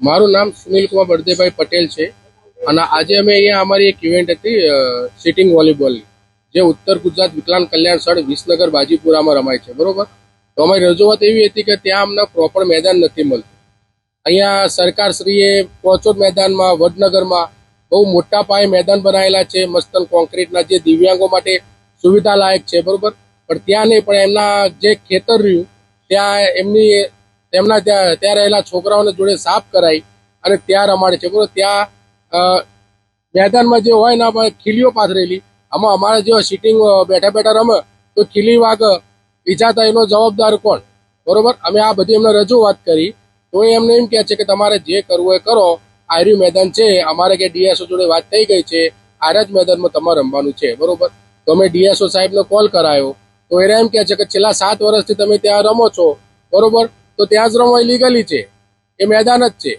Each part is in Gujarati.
મારું નામ સુનિલ કુમાર બળદેભાઈ પટેલ છે અને આજે અમે અહીંયા અમારી એક ઇવેન્ટ હતી સિટિંગ વોલીબોલની જે ઉત્તર ગુજરાત વિકલાંગ કલ્યાણ સ્થળ વિસનગર બાજીપુરામાં રમાય છે, બરોબર? તો અમારી રજૂઆત એવી હતી કે ત્યાં અમને પ્રોપર મેદાન નથી મળતું. અહીંયા સરકારશ્રીએ પોચોદ મેદાનમાં, વડનગરમાં બહુ મોટા પાયે મેદાન બનાવેલા છે મસ્તન કોન્ક્રીટના જે દિવ્યાંગો માટે સુવિધા લાયક છે, બરોબર? પણ ત્યાં નહીં, પણ એમના જે ખેતર રહ્યું, ત્યાં એમની તેમના ત્યાં ત્યાં રહેલા છોકરાઓને જોડે સાફ કરાઈ અને ત્યાં રમાડે છે. બરોબર ત્યાં મેદાનમાં જે હોય ને ખીલીઓ પાથરેલી, આમાં અમારા જેવા સિટિંગ બેઠા બેઠા રમે, તો ખીલી વાગ ઈજા થાય એનો જવાબદાર કોણ? બરોબર? અમે આ બધી એમને રજૂઆત કરી. તો એ એમને એમ કહે છે કે તમારે જે કરવું એ કરો. આર્યુ મેદાન છે, અમારે કે ડીએસઓ જોડે વાત થઈ ગઈ છે આર્યા જ મેદાનમાં તમારે રમવાનું છે. બરોબર? તો અમે ડીએસઓ સાહેબને કોલ કરાયો. તો એને એમ કહે છે કે છેલ્લા સાત વર્ષથી તમે ત્યાં રમો છો. બરોબર? તો ત્યાં જ રમવા લીગલી છે. એ મેદાન જ છે.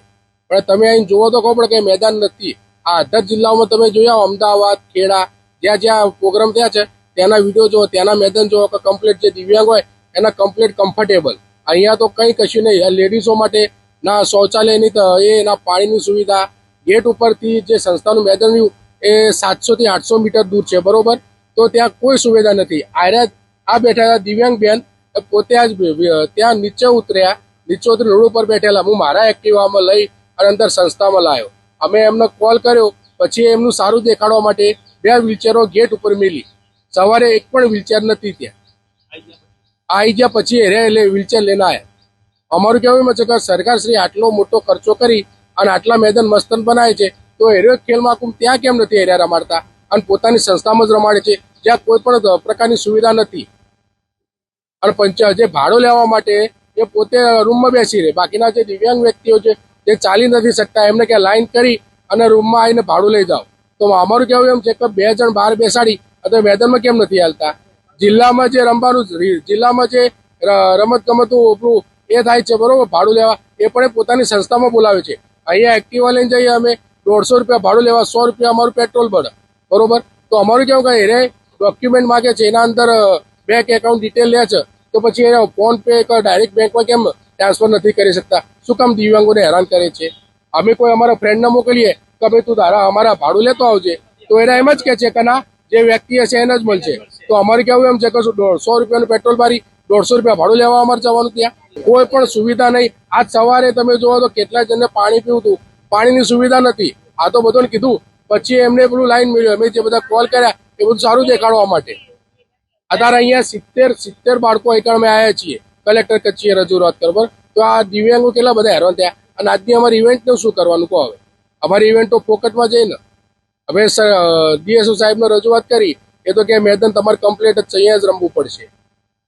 પણ તમે અહીં જુઓ તો કહો પણ કંઈ મેદાન નથી. આ અધર જિલ્લાઓમાં તમે જોયા અમદાવાદ, ખેડા, જ્યાં જ્યાં પ્રોગ્રામ થયા છે, ત્યાંના વીડિયો જુઓ, ત્યાંના મેદાન જુઓ, કે કમ્પ્લીટ જે દિવ્યાંગ હોય, એના કમ્પ્લીટ કમ્ફર્ટેબલ અહીંયા તો કંઈ કશું નહીં. લેડીઝો માટે ના શૌચાલયની એ ના પાણીની સુવિધા. ગેટ ઉપરથી જે સંસ્થાનું મેદાન રહ્યું, એ સાતસો થી આઠસો મીટર દૂર છે. બરોબર? તો ત્યાં કોઈ સુવિધા નથી. આર્યા, આ બેઠા દિવ્યાંગ બેન પોતે જ ત્યાં નીચે ઉતર્યા. નીચે ઉતરી રોડ ઉપર બેઠેલા. હું મારા એક્ટિવામાં લઈ અને અંદર સંસ્થામાં લાવ્યો અમે એમને કોલ કર્યો. પછી એમનું સારું દેખાડવા માટે બે વ્હીલચેરો ગેટ ઉપર મેલી. સવારે એક પણ વ્હીલચેર નથી ત્યાં. આવી ગયા પછી એરે એટલે વ્હીલચેર લઈને આવ્યા અમારું કહેવું એમ છે કે સરકારશ્રી આટલો મોટો ખર્ચો કરી અને આટલા મેદાન મસ્તન બનાવે છે, તો હેરો ખેલ કુમ ત્યાં કેમ નથી હેર્યા રમાડતા? અને પોતાની સંસ્થામાં જ રમાડે છે, જ્યાં કોઈ પણ પ્રકારની સુવિધા નથી. અને પંચાયત જે ભાડો લેવા માટે એ પોતે રૂમમાં બેસી રહે. બાકીના જે દિવ્યાંગ વ્યક્તિઓ છે, જે ચાલી નથી શકતા, એમને કે લાઈન કરી અને રૂમમાં આવીને ભાડું લઈ જાઓ. તો અમારું કહેવું એમ છે કે બે જણ બહાર બેસાડી અથવા મેદાનમાં કેમ નથી હાલતા? જિલ્લામાં જે રમવાનું જિલ્લામાં જે રમત ગમતું આપણું એ થાય છે, બરોબર? ભાડું લેવા. એ પણ પોતાની સંસ્થામાં બોલાવે છે. અહીંયા એક્ટિવા લઈને જઈએ અમે, દોઢસો રૂપિયા ભાડું લેવા, સો રૂપિયા અમારું પેટ્રોલ ભરે બરોબર? તો અમારું કેવું કે એને ડોક્યુમેન્ટ માગે છે, એના અંદર બેંક એકાઉન્ટ ડિટેલ લે છે. તો પછી એને ફોન પે કે ડાયરેક્ટ બેંકમાં કેમ ટ્રાન્સફર નથી કરી શકતા? શું કામ દિવ્યાંગોને હેરાન કરે છે? અમે કોઈ અમારા ફ્રેન્ડને મોકલીએ કે ભાઈ તું તારા અમારા ભાડું લેતો આવજે. તો એના એમ જ કહે છે કે ના, જે વ્યક્તિ હશે એને જ મળશે. તો અમારે કેવું એમ છે કે દોઢસો રૂપિયાનું પેટ્રોલ ભરી, દોઢસો રૂપિયા ભાડું લેવા અમારે જવાનું ત્યાં? કોઈ પણ સુવિધા નહીં. આજ સવારે તમે જુઓ તો કેટલા જણને પાણી પીવું હતું. પાણીની સુવિધા નથી. આ તો બધાને કીધું. પછી એમને પેલું લાઈન મળ્યું. અમે જે બધા કોલ કર્યા, એ બધું સારું દેખાડવા માટે. અત્યારે અહીંયા સિત્તેર સિત્તેર બાળકો એકણ અમે આવ્યા છીએ. કલેક્ટર કચ્છીએ રજૂઆત કરવા તો આ દિવ્યાંગો કેટલા બધા હેરાન થયા? અને આજની અમારી ઇવેન્ટનું શું કરવાનું કહો હવે? અમારી ઇવેન્ટ તો ફોકટમાં જઈને. હવે ડીએસઓ સાહેબને રજૂઆત કરી. એ તો કે મેદાન તમારે કમ્પ્લીટ જ અહીંયા જ રમવું પડશે.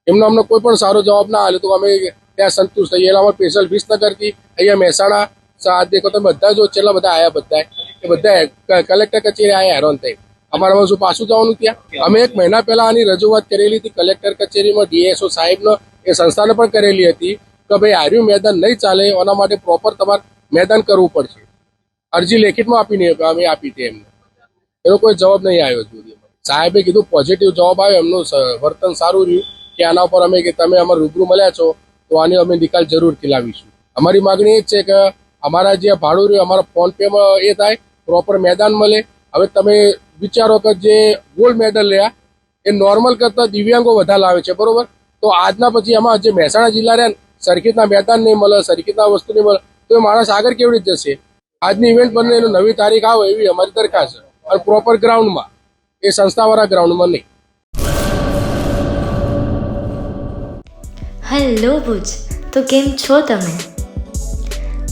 એમનો અમને કોઈ પણ સારો જવાબ ના આલે તો અમે ત્યાં સંતુષ્ટ થઈએ. એટલે અમારે સ્પેશિયલ વિસનગરથી અહીંયા મહેસાણા સાત દેખો તમે બધા જો છેલ્લા બધા આવ્યા બધા એ બધા કલેક્ટર કચેરી આયા હેરાન થઈ અમારામાં શું પાછું જવાનું ત્યાં. અમે એક મહિના પહેલા આની રજૂઆત કરેલી હતી કલેક્ટર કચેરીમાં ડીએસઓ સાહેબનો એ સંસ્થાને પણ કરેલી હતી કે ભાઈ આર્યું મેદાન નહીં ચાલે એના માટે પ્રોપર તમારે મેદાન કરવું પડશે. અરજી લેખિતમાં આપીને અમે આપી હતી એમને. એનો કોઈ જવાબ નહીં આવ્યો સુધી. સાહેબે કીધું પોઝિટિવ જવાબ આવ્યો. એમનું વર્તન સારું રહ્યું કે આના ઉપર અમે કે તમે અમારા રૂબરૂ મળ્યા છો તો આની અમે નિકાલ જરૂર ખીલાવીશું. અમારી માગણી એ જ છે કે અમારા જે ભાડું રહ્યું અમારા ફોન પેમાં એ થાય પ્રોપર મેદાન મળે. હવે તમે વિચારો કે જે ગોલ્ડ મેડલ રહ્યા, એ નોર્મલ કરતાં દિવ્યાંગો વધારે લાવે છે, બરોબર? તો આજના પછી એમાં જે મહેસાણા જિલ્લા રહ્યા ને, સરખીતના મેદાન નહીં મળે, સરખીતના વસ્તુ નહીં મળે, તો એ માણસ આગળ કેવી રીતે જશે? આજની ઇવેન્ટ બને એનું નવી તારીખ આવે એવી અમારી દરખાસ્ત. અને પ્રોપર ગ્રાઉન્ડમાં એ સંસ્થાવાળા ગ્રાઉન્ડમાં નહીં. હેલો ભુજ. તો કેમ છો તમે?